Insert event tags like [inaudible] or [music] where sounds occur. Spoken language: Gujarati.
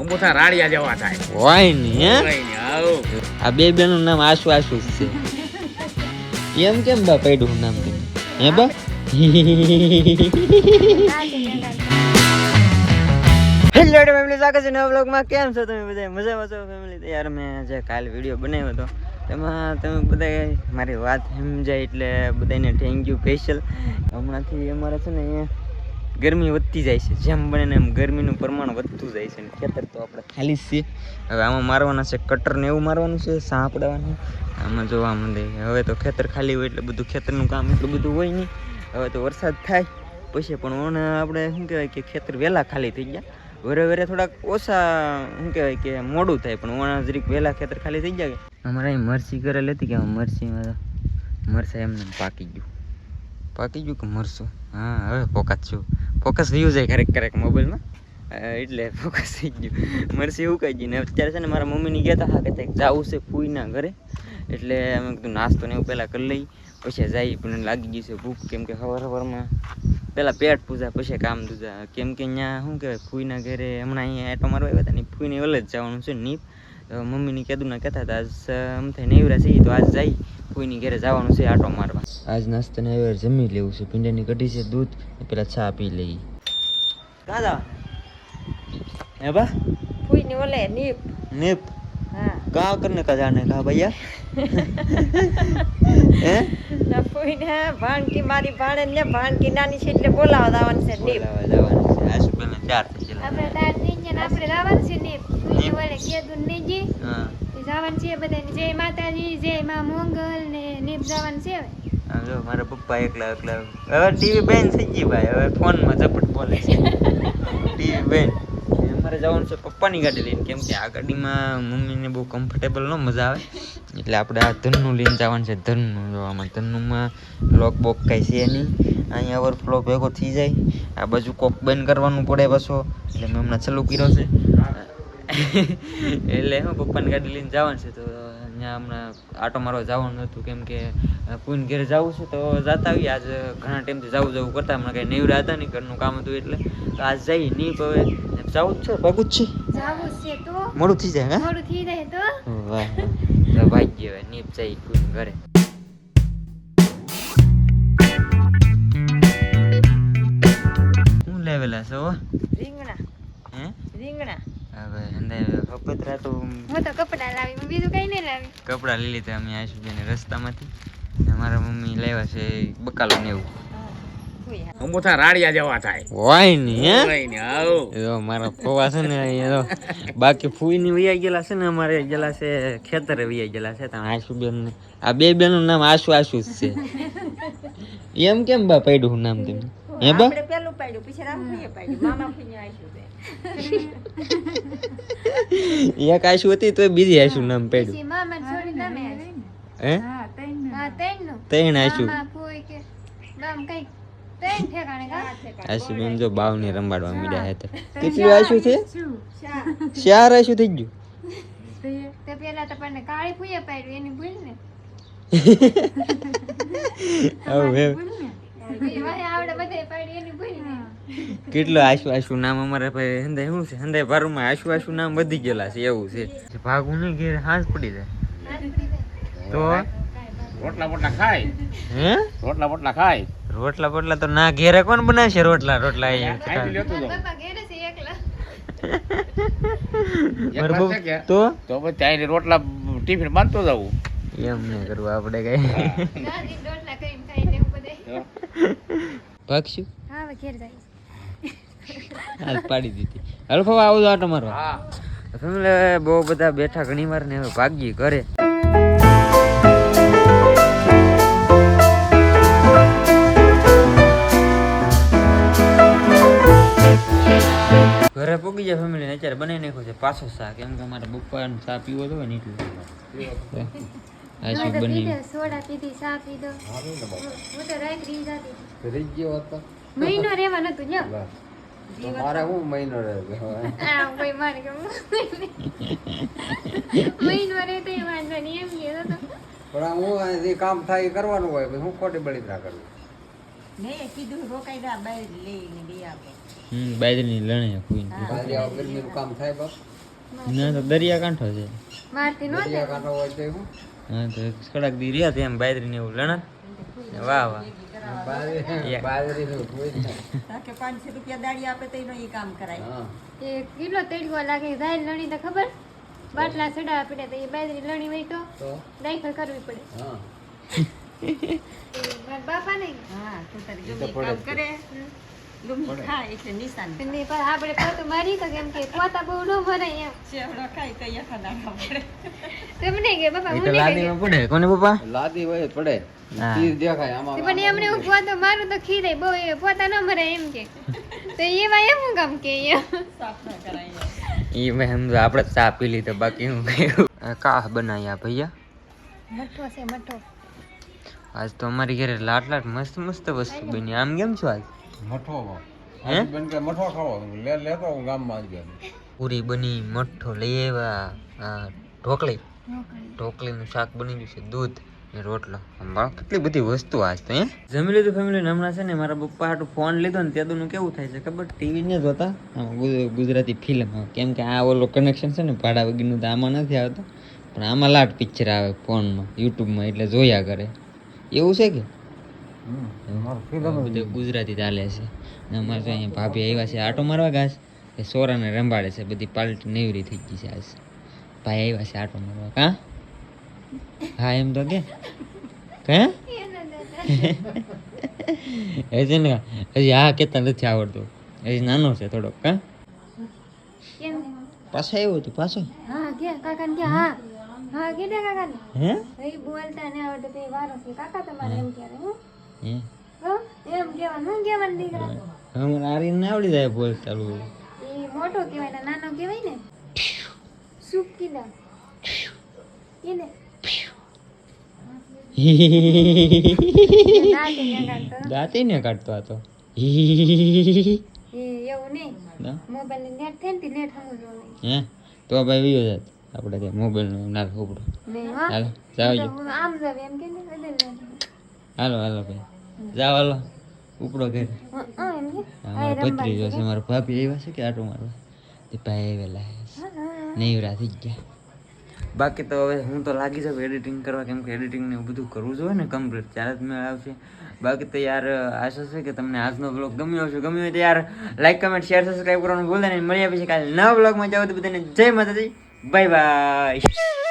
અંબુથા રાડિયા જેવા થાય. હોય ને. આ બે બેનું નામ આસુ આસુ છે. એમ કેમ બા પડ્યું નામ હે બા? હેલો ફેમિલી સ્વાગત છે નવા બ્લોગમાં કેમ છો તમે બધા? મજામાં છો ફેમિલી? યાર મેં જે કાલ વીડિયો બનાવ્યો હતો. તેમાં તમે બધા મારી વાત સમજાય એટલે બધાને થેન્ક યુ સ્પેશિયલ હમણાંથી અમારે છે ને અહીંયા ગરમી વધતી જાય છે. જેમ બને એમ ગરમીનું પ્રમાણ વધતું જાય છે. ખેતર તો આપણે ખાલી જ છે હવે આમાં મારવાના છે, કટરને એવું મારવાનું છે, સાંપડવાનું. આમાં જોવા મળે હવે તો ખેતર ખાલી હોય એટલે બધું ખેતરનું કામ એટલું બધું હોય નહીં. હવે તો વરસાદ થાય, પછી પણ આપણે શું કહેવાય કે ખેતર વહેલા ખાલી થઈ ગયા. વરે વરે થોડાક ઓછા, શું કહેવાય કે મોડું થાય, પણ ઓણા જરીક વહેલા ખેતર ખાલી થઈ જાય. અમારે અહીં મરસી કરેલી હતી કે મરસીમાં મરસા એમને એમ પાકી ગયું. પાકી ગયું કે મરશું હા, હવે પોકાત છું. ફોકસ વ્યૂ જાય ક્યારેક ક્યારેક મોબાઈલમાં એટલે ફોકસ થઈ ગયું. મરસી એવું કહી ગયું ને અત્યારે છે ને મારા મમ્મીની કહેતા હા, કે કંઈક જવું છે ફૂઈના ઘરે. એટલે અમે કીધું નાસ્તો ને એવું પહેલાં કરી લઈ. પછી જાય, પણ લાગી ગયું છે ભૂખ, કેમ કે સવાર સવારમાં પહેલાં પેટ પૂજા, પછી કામ દૂજા કેમ કે અહીંયા શું કહેવાય, ફૂઈના ઘરે હમણાં અહીંયા એટો મારવા આવ્યા હતા ને, ફૂઈને ઓલે જ જવાનું છે નીપ. મમ્મીને મમ્મીની કેદુના કહેતા હતા આજ અમથે નેવરા છે તો આજ જાય. કોઈની ઘરે જવાનું છે આટો મારવા. આજ નાસ્તા નેવર જમી લેવું છે. ભીંડાની કઢી છે દૂધ પેલા છા પી લઈ કાદા હે બા? કોઈ ની ઓલે નીપ. નીપ? હા. કા કરને કા જાને કા ભૈયા? [laughs] હે? ના કોઈ ને ભાણકી મારી ભાણે ને ભાણકી નાની છે એટલે બોલાવા દાવાનું છે નીપ. બોલાવા દાવાનું છે. આ શું પેલા ચાર થઈ ગયા ને આપણે લાવવાનું છે ને ફૂઈને વડે કીધું નીજી હા. જવાનું છે બધાને જય માતાજી જય માં મંગલ ને નીપ જવાનું છે હવે. જો મારા પપ્પા એકલા એકલા. હવે ટીવી બેન થઈ ગઈ ભાઈ હવે ફોનમાં ઝપટ બોલે છે. [laughs] ટીવી બેન. અમારે જવાનું છે પપ્પાની ગાડી લઈને. કેમ કે આ ગાડીમાં મમ્મીને બહુ કમ્ફર્ટેબલ ન મજા આવે. એટલે આપણે આ ધનનું લઈને જવાનું છે. ધનનું જોવામાં ધનનુંમાં લોક બોક કાંઈ છે નહીં. અહીંયા ઓવરફ્લો ભેગો થઈ જાય. આ બાજુ કોક બંધ કરવાનું પડે પાછો. એટલે મેં હમણાં ચાલુ કર્યો છે. [laughs] એટલે હું પપ્પાની ગાડી લઈને જવાનું છે. તો ત્યાં હમણાં આટો મારવા જવાનું હતું. કેમ કે પૂન ઘેર જવું છે તો જતા આવીએ. આજ ઘણા ટાઈમથી જવું જવું કરતા. હમણાં કંઈ નેવરા હતા નહીં. ઘરનું કામ હતું એટલે. તો આજ જઈ નહીં હવે. જવું છે? ભાગું છે? જાવું છે તો? મોડું થઈ જાય હે? મોડું થઈ જાય તો? વાહ. [laughs] તો ભાગ્ય હવે નીપ જઈ કુન ઘરે. શું લેવેલા છો? રીંગણા. હે? રીંગણા. હવે. અંદર કપતરા તો હું તો કપડા લાવી હું બીજું કઈ નહીં લાવી. કપડાં લઈ લીધા અમે આશુબેન રસ્તામાંથી. માંથી મારા મમ્મી લેવા છે બકાલો ને એવું. હા. અંબુથા રાડિયા જેવા થાય. હોય ને હે. જો મારા ફોવા છે ને અહીંયા બાકી બાકી ફૂઈની વૈયા ગયેલા છે ને અમારે ગયેલા છે ખેતરે વૈયા ગયેલા છે ત્યાં આશુબેન ને. આ બે બેનું નામ આશુ આશુ જ છે. એમ કેમ બા પડ્યું નામ તમે હે બા? પેલું પાડ્યું પછી રામ ફૂઈએ મામા ફૂઈને આવીશું એક આશુ હતી તો બીજી આશુ નામ પડ્યું. મામા છોડી તમે હે? હા ત્રણનું આશુ. મામા ફોઈ કે બામ કઈ ત્રણ ઠેકાણે કા? આશુ બેન જો બાવને રંબાડવા મીડ્યા હતા કેટલી આશુ છે? ચાર. આશુ થઈ ગયું. તે પેલા તો પણ કાળી ફૂએ પાડ્યું એની ભૂલ ને? [laughs] હવે આવડે બધે પાડ્યું એની ભૂલ ને? કેટલો આશુ આશુ નામ અમારે ભાઈ હંદે શું છે? હંદાય ભારુમાં આશુ આશુ નામ વધી ગયેલા છે એવું છે. ભાગું નહીં ઘેર હાથ પડી જાય. તો? રોટલા બોટલા ખાય? હે? રોટલા બોટલા ખાય? રોટલા બોટલા તો ના ઘેરે કોણ બનાવશે રોટલા? રોટલા મારા તો? તો પછી ત્યાં રોટલા ટિફિન બાંધતો જવું એમ નહીં કરવું આપણે કઈ. ભાગશું? હા ઘેર જાય પાડી દીધી. હાલો ફવા આવું આટો મારવા. હા. ફેમિલી બહુ બધા બેઠા ઘણી વાર ને હવે ભાગી ઘરે. પાછો શાક કેમ કે અમારે બપોર ચા પીવો તો ને એટલું. બની સોડા પીધી ચા પીધો. હું તો રાત રહી જતી રહી ગયો હતો. મહિનો રહેવા નતું લ્યો મારે હું મહિનો રહ્યો આ કોઈ મારે કે મહિનો. રહે તો વાંધો નહીં એમ પણ હું જે કામ થાય એ કરવાનું હોય હું ખોટી બળિતરા કરું? નહીં કીધું રોકાઈ દા બહાર લઈને દે આપે હમ બાજરીની લણે કોઈ બાજરી કામ થાય બાપ ના તો દરિયા કાંઠો છે. મારતી નો દરિયા કાંઠો હોય તો એવું. હા તો કડાક દી રહ્યા તેમ બાજરીને એવું લણત વાહ વાહ. બાજરી કોઈ કે રૂપિયા દાડી આપે તો એનો ઈ કામ કરાય. હા. એ કેટલો તડકો લાગે દાળ લણી તો ખબર? બાટલા સડા પડે તો એ બાજરી લણી હોય તો દાખલ કરવી પડે. હા. બાપા નહીં હા તું તારી ગમે કામ કરે. ગમે ખાય એટલે નિશાન ને પણ આપણે પોતું મારી તો કેમ કે પોતા બહુ ન ભરાય એમ. ચેવડો ખાય તો યખા દાખા પડે તમને કે બાપા હું લાદીમાં પડે. કોને પપ્પા લાદી હોય પડે. હા. દેખાય આમાં. પણ એમને હું પોતો મારું તો ખીરે બહુ એ પોતા ન મરાય એમ કે. તો એમાં એમ કામ કે સાફ ન કરાય. એ મેં સમજો આપણે ચા પી લીધો બાકી હું કયું કાહ બનાવ્યા ભૈયા? મઠો છે મઠો. આજ તો અમારી ઘરે લાટ લાટ મસ્ત મસ્ત વસ્તુ બની. આમ કેમ છો આજ? મઠો હે? બેન કે મઠો ખાવો? લે લેતો હું ગામમાં જ ગયો પૂરી બની મઠો લઈ આવ્યા આ ઢોકળી. ઢોકળીનું શાક બની ગયું છે દૂધ ને રોટલો. કેટલી બધી વસ્તુ આજ તો હે? જમી લીધું ફેમિલી હમણાં છે ને મારા પપ્પા હાટું ફોન લીધો ને ત્યાંનું કેવું થાય છે ખબર? ટીવી ને જોતા. આમાં ગુજરાતી ફિલ્મ કેમ કે આ ઓલો કનેક્શન છે ને ભાડા વગરનું તો આમાં નથી આવતો. પણ આમાં લાટ પિક્ચર આવે ફોનમાં યુટ્યુબમાં એટલે જોયા કરે. એવું છે કે? બધું ગુજરાતી ચાલે છે. ને અમારે તો અહીંયા ભાભી આવ્યા છે આટો મારવા ઘાસ. એ સોરાને રંભાડે છે બધી પાલટી નેવરી થઈ ગઈ છે આજ. ભાઈ આવ્યા છે આટો મારવા. કા? હા એમ તો કે. કે? [laughs] એ છે ને હજી હા કેતા નથી આવડતું. હજી નાનો છે થોડોક કા? પાછો આવ્યો હતું પાછો? હા કે કાકા કે હા. હા કે દે કાકા હે? એ બોલતા ને આવડતું તે વારો છે. કાકા તમારે એમ કે હું. હે હો? એમ કેવાનું કેવાનું દીકરા? હમણાં આરીને આવડી જાય બોલ ચાલુ એ મોટો કહેવાય ને નાનો કહેવાય ને? શું એને? [laughs] દાંતે કાઢતો. ને કાઢતો હતો એવું નહીં. મોબાઈલ ને નેટ થાય ને નેટ હે? તો ભાઈ વિયો જાત. આપણે ત્યાં મોબાઈલનો ના ખોપડો નહીં જાવ આમ જાવ એમ કે હાલો હાલો ભાઈ. જાવ હાલો. ઉપડો ઘરે. અમારા ભત્રીજો છે મારા ભાભી આવ્યા છે કે આટો મારવા? તે ભાઈ આવેલા નેવરા થઈ ગયા. બાકી તો હવે હું તો લાગી જાઉં એડિટિંગ કરવા કેમ કે એડિટિંગ ને એવું બધું કરવું જોઈએ ને કમ્પ્લીટ ત્યારે જ મેળ આવશે. બાકી તો યાર આશા છે કે તમને આજનો બ્લોગ ગમ્યો હશે. ગમ્યો હોય તો યાર લાઈક કમેન્ટ શેર સબસ્ક્રાઈબ કરવાનું ભૂલે નહીં. મળ્યા પછી કાલે નવા બ્લોગમાં જાઓ તો બધાને જય માતાજી. Bye bye